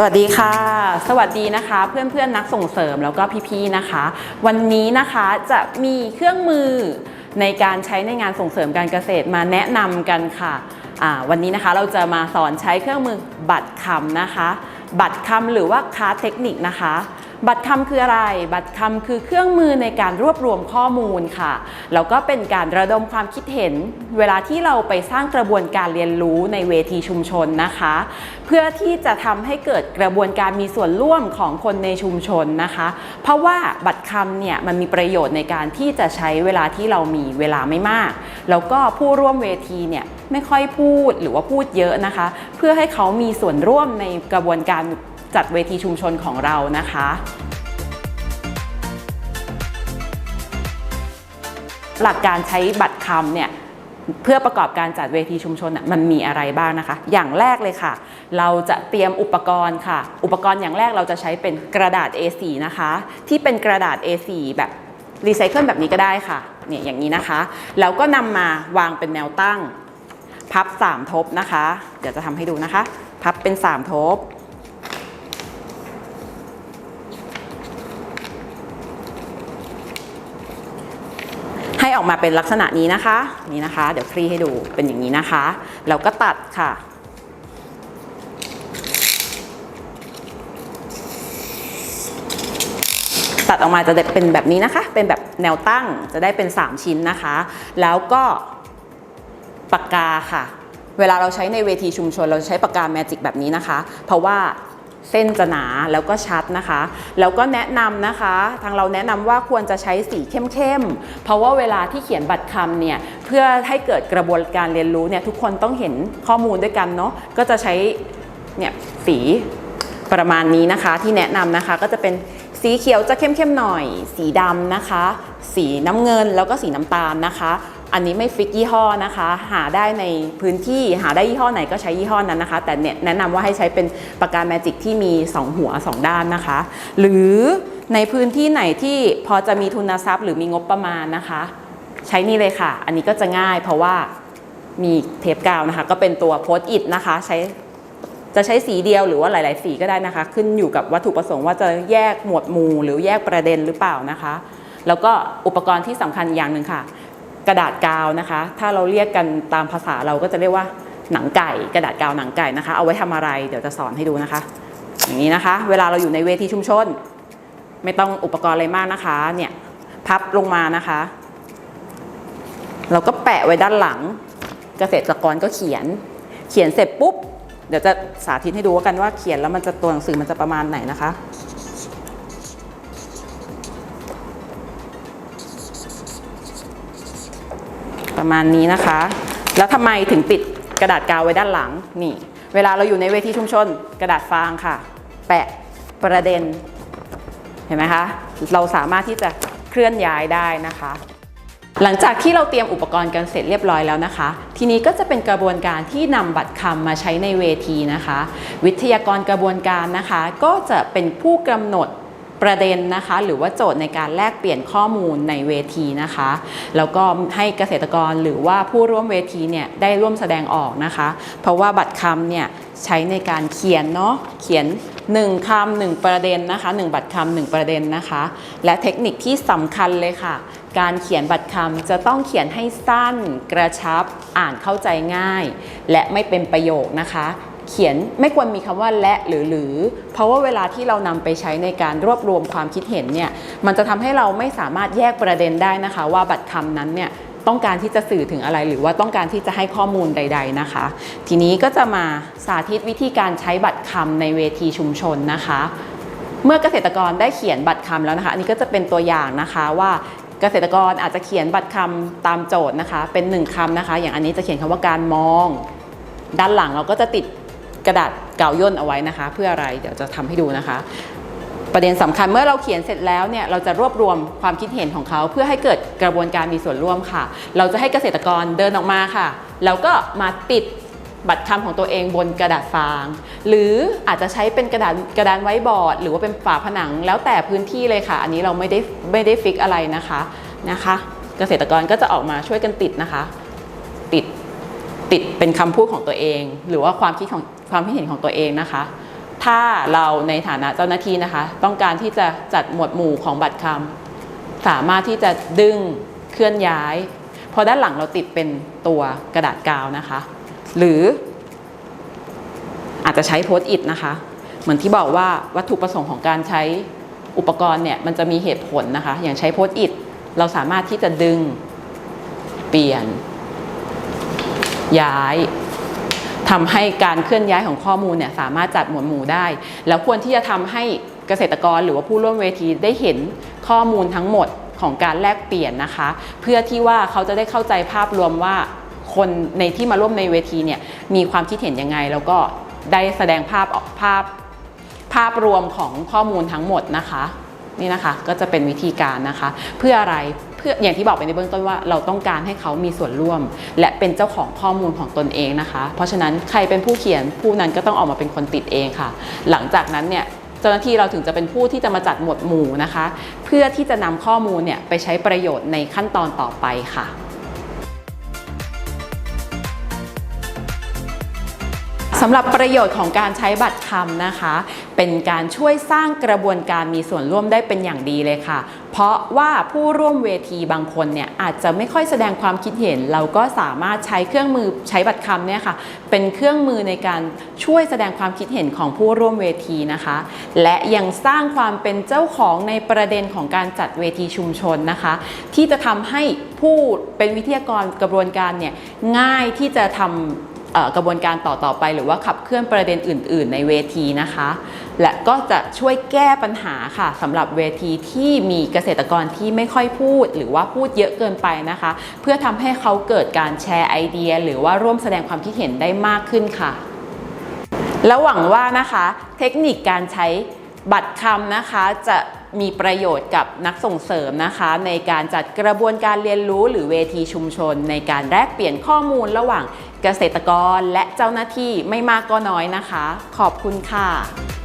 สวัสดีค่ะ สวัสดีนะคะ เพื่อนเพื่อนนักส่งเสริมแล้วก็พี่ๆนะคะ วันนี้นะคะจะมีเครื่องมือในการใช้ในงานส่งเสริมการเกษตรมาแนะนำกันค่ะวันนี้นะคะเราจะมาสอนใช้เครื่องมือบัตรคำนะคะ บัตรคำหรือว่าคาร์เทคนิคนะคะ บัตรคำคืออะไร บัตรคำคือเครื่องมือในการรวบรวมข้อมูลค่ะ แล้วก็เป็นการระดมความคิดเห็น เวลาที่เราไปสร้างกระบวนการเรียนรู้ในเวทีชุมชนนะคะ เพื่อที่จะทำให้เกิดกระบวนการมีส่วนร่วมของคนในชุมชนนะคะ เพราะว่าบัตรคำเนี่ยมันมีประโยชน์ในการที่จะใช้เวลาที่เรามีเวลาไม่มาก แล้วก็ผู้ร่วมเวทีเนี่ยไม่ค่อยพูดหรือว่าพูดเยอะนะคะ เพื่อให้เขามีส่วนร่วมในกระบวนการ จัดเวทีชุมชนของเรานะคะหลักการใช้บัตรคำเนี่ยเพื่อประกอบการจัดเวทีชุมชนมันมีอะไรบ้างนะคะ อย่างแรกเลยค่ะ เราจะเตรียมอุปกรณ์ค่ะ อุปกรณ์อย่างแรกเราจะใช้เป็นกระดาษ A4 นะคะ ที่เป็นกระดาษ A4 แบบรีไซเคิลแบบนี้ก็ได้ค่ะเนี่ยอย่างนี้นะคะ แล้วก็นำมาวางเป็นแนวตั้ง พับ 3 ทบนะคะ เดี๋ยวจะทำให้ดูนะคะ พับเป็น 3 ทบ ให้ออกมาเป็นลักษณะนี้นะคะ นี่นะคะ เดี๋ยวคลี่ให้ดูเป็นอย่างนี้นะคะ แล้วก็ตัดค่ะ ตัดออกมาจะเป็นแบบนี้นะคะ เป็นแบบแนวตั้งจะได้เป็น 3 ชิ้นนะคะ แล้วก็ปากกาค่ะ เวลาเราใช้ในเวทีชุมชน เราใช้ปากกาแมจิกแบบนี้นะคะ เพราะว่า เส้นจะหนาแล้วก็ชัดนะคะ แล้วก็แนะนำนะคะ ทางเราแนะนำว่าควรจะใช้สีเข้มๆ เพราะว่าเวลาที่เขียนบัตรคำเนี่ย เพื่อให้เกิดกระบวนการเรียนรู้เนี่ย ทุกคนต้องเห็นข้อมูลด้วยกันเนาะ ก็จะใช้เนี่ยสีประมาณนี้นะคะที่แนะนำนะคะก็จะเป็นสีเขียวจะเข้มๆหน่อย สีดำนะคะ สีน้ำเงินแล้วก็สีน้ำตาลนะคะ อันนี้ไม่ฟิกยี่ห้อนะคะ หาได้ในพื้นที่หาได้ยี่ห้อไหนก็ใช้ยี่ห้อนั้นนะคะ แต่เนี่ยแนะนำว่าให้ใช้เป็นปากกาแมจิกที่มี 2 หัว 2 ด้านนะคะ หรือในพื้นที่ไหนที่พอจะมีทุนทรัพย์หรือมีงบประมาณนะคะ ใช้นี่เลยค่ะ อันนี้ก็จะง่ายเพราะว่ามีเทปกาวนะคะ ก็เป็นตัวโพสต์อิทนะคะใช้จะใช้สีเดียวหรือว่าหลาย ๆ สีก็ได้นะคะ ขึ้นอยู่กับวัตถุประสงค์ว่าจะแยกหมวดหมู่หรือแยกประเด็นหรือเปล่านะคะ แล้วก็อุปกรณ์ที่สำคัญอย่างหนึ่งค่ะ กระดาษกาวนะคะ ถ้าเราเรียกกันตามภาษาเราก็จะเรียกว่าหนังไก่ กระดาษกาวหนังไก่นะคะ เอาไว้ทำอะไรเดี๋ยวจะสอนให้ดูนะคะ อย่างนี้นะคะ เวลาเราอยู่ในเวทีชุมชน ไม่ต้องอุปกรณ์อะไรมากนะคะเนี่ยพับลงมานะคะ เราก็แปะไว้ด้านหลัง เกษตรกรก็เขียน เขียนเสร็จปุ๊บ เดี๋ยวจะสาธิตให้ดูกันว่าเขียนแล้วมันจะตัวหนังสือมันจะประมาณไหนนะคะ ประมาณนี้นะคะ แล้วทำไมถึงติดกระดาษกาวไว้ด้านหลังนี่ เวลาเราอยู่ในเวทีชุมชน กระดาษฟางค่ะ แปะประเด็น เห็นไหมคะ เราสามารถที่จะเคลื่อนย้ายได้นะคะ หลังจากที่เราเตรียมอุปกรณ์กันเสร็จเรียบร้อยแล้วนะคะ ทีนี้ก็จะเป็นกระบวนการที่นำบัตรคำมาใช้ในเวทีนะคะ วิทยากรกระบวนการนะคะ ก็จะเป็นผู้กำหนด ประเด็นนะคะ หรือว่าโจทย์ในการแลกเปลี่ยนข้อมูลในเวทีนะคะ แล้วก็ให้เกษตรกรหรือว่าผู้ร่วมเวทีเนี่ยได้ร่วมแสดงออกนะคะ เพราะว่าบัตรคำเนี่ยใช้ในการเขียนเนาะเขียน 1คำหนึ่งประเด็นนะคะ 1 บัตรคำหนึ่งประเด็นนะคะ และเทคนิคที่สำคัญเลยค่ะ การเขียนบัตรคำจะต้องเขียนให้สั้นกระชับอ่านเข้าใจง่าย และไม่เป็นประโยคนะคะ เขียนไม่ควรมีคำว่าและหรือหรือ เพราะว่าเวลาที่เรานำไปใช้ในการรวบรวมความคิดเห็นเนี่ยมันจะทำให้เราไม่สามารถแยกประเด็นได้นะคะ ว่าบัตรคำนั้นเนี่ยต้องการที่จะสื่อถึงอะไรหรือว่าต้องการที่จะให้ข้อมูลใด ๆนะคะ ทีนี้ก็จะมาสาธิตวิธีการใช้บัตรคำในเวทีชุมชนนะคะ เมื่อเกษตรกรได้เขียนบัตรคำแล้วนะคะ อันนี้ก็จะเป็นตัวอย่างนะคะว่าเกษตรกรอาจจะเขียนบัตรคำตามโจทย์นะคะ เป็นหนึ่งคำนะคะ อย่างอันนี้จะเขียนคำว่าการมอง ด้านหลังเราก็จะติด กระดาษกาวย่นเอาไว้นะคะ เพื่ออะไรเดี๋ยวจะทำให้ดูนะคะ ประเด็นสำคัญเมื่อเราเขียนเสร็จแล้วเนี่ยเราจะรวบรวมความคิดเห็นของเขาเพื่อให้เกิดกระบวนการมีส่วนร่วมค่ะ เราจะให้เกษตรกรเดินออกมาค่ะ แล้วก็มาติดบัตรคำของตัวเองบนกระดาษฟาง หรืออาจจะใช้เป็นกระดาษกระดานไว้บอร์ด หรือว่าเป็นฝาผนังแล้วแต่พื้นที่เลยค่ะ อันนี้เราไม่ได้ไม่ได้ฟิกอะไรนะคะนะคะ เกษตรกรก็จะออกมาช่วยกันติดนะคะ ติดติดเป็นคำพูดของตัวเอง หรือว่าความคิดของ ความคิดเห็นของตัวเองนะคะ ถ้าเราในฐานะเจ้าหน้าที่นะคะ ต้องการที่จะจัดหมวดหมู่ของบัตรคำสามารถที่จะดึงเคลื่อนย้ายเพราะด้านหลังเราติดเป็นตัวกระดาษกาวนะคะ หรือ อาจจะใช้โพสต์อิทนะคะ เหมือนที่บอกว่าวัตถุประสงค์ของการใช้อุปกรณ์เนี่ยมันจะมีเหตุผลนะคะ อย่างใช้โพสต์อิทเราสามารถที่จะดึง เปลี่ยน ย้าย ทำให้การเคลื่อนย้ายของข้อมูลเนี่ยสามารถจัดหมวดหมู่ได้ แล้วควรที่จะทำให้เกษตรกรหรือว่าผู้ร่วมเวทีได้เห็นข้อมูลทั้งหมดของการแลกเปลี่ยนนะคะ เพื่อที่ว่าเขาจะได้เข้าใจภาพรวมว่าคนในที่มาร่วมในเวทีเนี่ยมีความคิดเห็นยังไง แล้วก็ได้แสดงภาพออกภาพภาพรวมของข้อมูลทั้งหมดนะคะ นี่นะคะก็จะเป็นวิธีการนะคะ เพื่ออะไร เพื่ออย่างที่บอกไปในเบื้องต้นว่าเราต้องการให้เขามีส่วนร่วม และเป็นเจ้าของข้อมูลของตนเองนะคะ เพราะฉะนั้นใครเป็นผู้เขียนผู้นั้นก็ต้องออกมาเป็นคนติดเองค่ะ หลังจากนั้นเนี่ยเจ้าหน้าที่เราถึงจะเป็นผู้ที่จะมาจัดหมวดหมู่นะคะ เพื่อที่จะนำข้อมูลเนี่ยไปใช้ประโยชน์ในขั้นตอนต่อไปค่ะ สำหรับประโยชน์ของการใช้บัตรคำนะคะ เป็นการช่วยสร้างกระบวนการมีส่วนร่วมได้เป็นอย่างดีเลยค่ะ เพราะว่าผู้ร่วมเวทีบางคนเนี่ยอาจจะไม่ค่อยแสดงความคิดเห็น เราก็สามารถใช้เครื่องมือใช้บัตรคำเนี่ยค่ะ เป็นเครื่องมือในการช่วยแสดงความคิดเห็นของผู้ร่วมเวทีนะคะ และยังสร้างความเป็นเจ้าของในประเด็นของการจัดเวทีชุมชนนะคะ ที่จะทำให้ผู้เป็นวิทยากรกระบวนการเนี่ยง่ายที่จะทำเอ่อ กระบวนการต่อต่อไป หรือว่าขับเคลื่อนประเด็นอื่น ๆ ในเวทีนะคะ และก็จะช่วยแก้ปัญหาค่ะสำหรับเวทีที่มีเกษตรกรที่ไม่ค่อยพูด หรือว่าพูดเยอะเกินไปนะคะ เพื่อทำให้เขาเกิดการแชร์ไอเดีย หรือว่าร่วมแสดงความคิดเห็นได้มากขึ้นค่ะ แล้วหวังว่านะคะ เทคนิคการใช้บัตรคำนะคะจะ มีประโยชน์กับนักส่งเสริมนะคะ ในการจัดกระบวนการเรียนรู้หรือเวทีชุมชน ในการแลกเปลี่ยนข้อมูลระหว่างเกษตรกรและเจ้าหน้าที่ไม่มากก็น้อยนะคะ ขอบคุณค่ะ